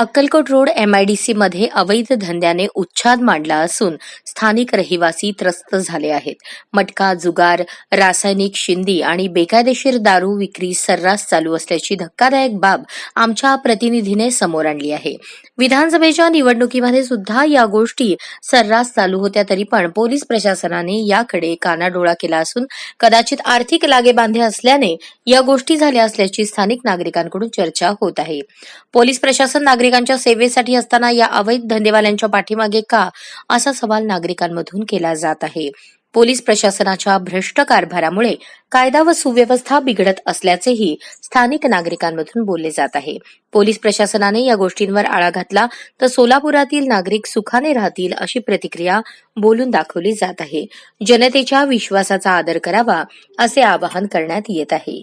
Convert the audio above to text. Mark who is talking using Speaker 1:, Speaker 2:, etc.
Speaker 1: Akkalkot road MIDC मध्ये अवैध धंद्याने उच्छाद मांडला असून स्थानिक रहिवासी त्रस्त झाले आहेत. मटका जुगार रासायनिक शिंदी आणि बेकायदेशीर दारू विक्री सर्रास चालू असल्याची धक्कादायक बाब आमच्या प्रतिनिधीने समोर आणली आहे. विधानसभेच्या निवडणुकीमध्ये सुद्धा या गोष्टी सर्रास चालू होत्या तरी पण पोलीस प्रशासनाने याकडे कानाडोळा केला असून कदाचित आर्थिक लागेबांधे असल्याने या गोष्टी झाल्या असल्याची स्थानिक नागरिकांकडून चर्चा होत आहे. पोलीस प्रशासन नागरिक नागरिकांच्या सेवेसाठी असताना या अवैध धंदेवाल्यांच्या पाठीमागे का असा सवाल नागरिकांमधून केला जात आहे. पोलीस प्रशासनाच्या भ्रष्ट कारभारामुळे कायदा व सुव्यवस्था बिघडत असल्याचेही स्थानिक नागरिकांमधून बोलले जात आहे. पोलीस प्रशासनाने या गोष्टींवर आळा घातला तर सोलापुरातील नागरिक सुखाने राहतील अशी प्रतिक्रिया बोलून दाखवली जात आहे. जनतेच्या विश्वासाचा आदर करावा असे आवाहन करण्यात येत आहे.